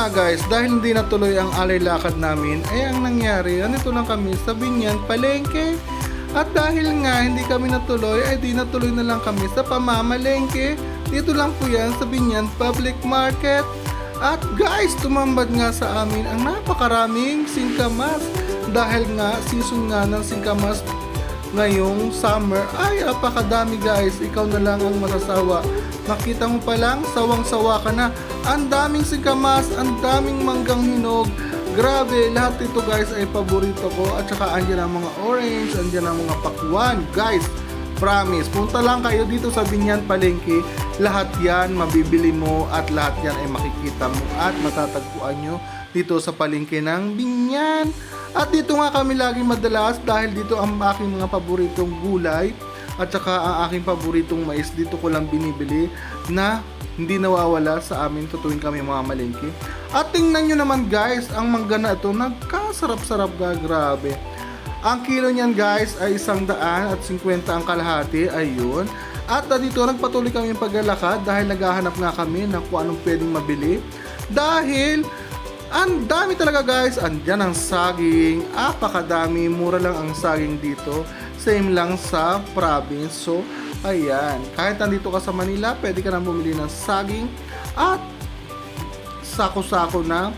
nga guys, dahil hindi natuloy ang alay lakad namin, ay ang nangyari, andito lang kami sa Binyan, Palengke. At dahil nga hindi kami natuloy, ay di natuloy na lang kami sa pamamalengke. Dito lang po yan sa Binyan Public Market. At guys, tumambad nga sa amin ang napakaraming singkamas. Dahil nga, season nga ng singkamas ngayong summer. Ay apakadami guys. Ikaw na lang ang masasawa. Makita mo pa lang sawang-sawa ka na. Ang daming singkamas ang daming manggang hinog. Grabe lahat ito guys ay paborito ko. At saka andyan ang mga orange andyan ang mga pakwan. Guys promise punta lang kayo dito sa Binyan Palengke. Lahat yan mabibili mo at lahat yan ay makikita mo at matatagpuan nyo dito sa palengke ng Binyan at dito nga kami lagi madalas dahil dito ang aking mga paboritong gulay at saka ang aking paboritong mais dito ko lang binibili na hindi nawawala sa amin tutuwing kami mga malengke. At tingnan nyo naman guys, ang mangga na ito nagkasarap-sarap ga, grabe. Ang kilo niyan guys ay isang daan at 50 ang kalahati, ayun. At dito nagpatuloy kami paglalakad dahil naghahanap nga kami ng kung anong pwedeng mabili. Dahil ang dami talaga guys, andyan ang saging, apakadami, mura lang ang saging dito. Same lang sa province. So, ayan, kahit nandito ka sa Manila, pwede ka na bumili ng saging at sako-sako na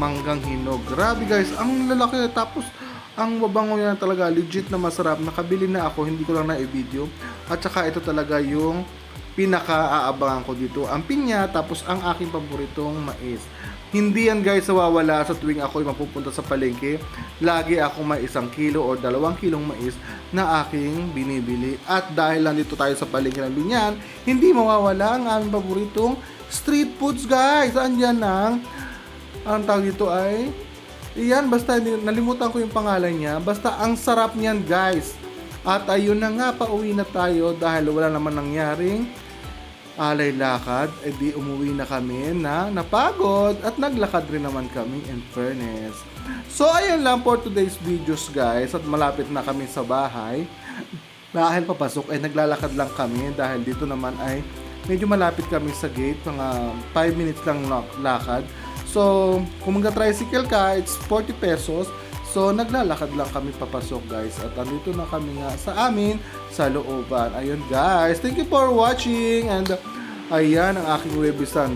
manggang hinog. Grabe guys, ang lalaki tapos ang mabango yan talaga, legit na masarap. Nakabili na ako, hindi ko lang na-video. At saka ito talaga yung pinaka-aabangan ko dito. Ang pinya, tapos ang aking paboritong mais. Hindi yan guys nawawala sa tuwing ako ay mapupunta sa palengke. Lagi ako may isang kilo o dalawang kilong mais na aking binibili. At dahil lang dito tayo sa palengke ng Binyan, hindi mawawala ang aming paboritong street foods guys. Andyan ang, ang tawag dito ay, iyan basta nalimutan ko yung pangalan niya. Basta ang sarap niyan guys. At ayun na nga, pauwi na tayo dahil wala naman nangyaring alay lakad, edi umuwi na kami na napagod at naglakad rin naman kami in fairness. So ayun lang for today's videos guys at malapit na kami sa bahay. Dahil papasok ay naglalakad lang kami dahil dito naman ay medyo malapit kami sa gate, mga 5 minutes lang lak- lakad. So kung mag-tricycle ka, it's 40 pesos. So, naglalakad lang kami papasok guys at andito na kami nga sa amin sa looban. Ayun guys, thank you for watching and ayan ang aking Webisan.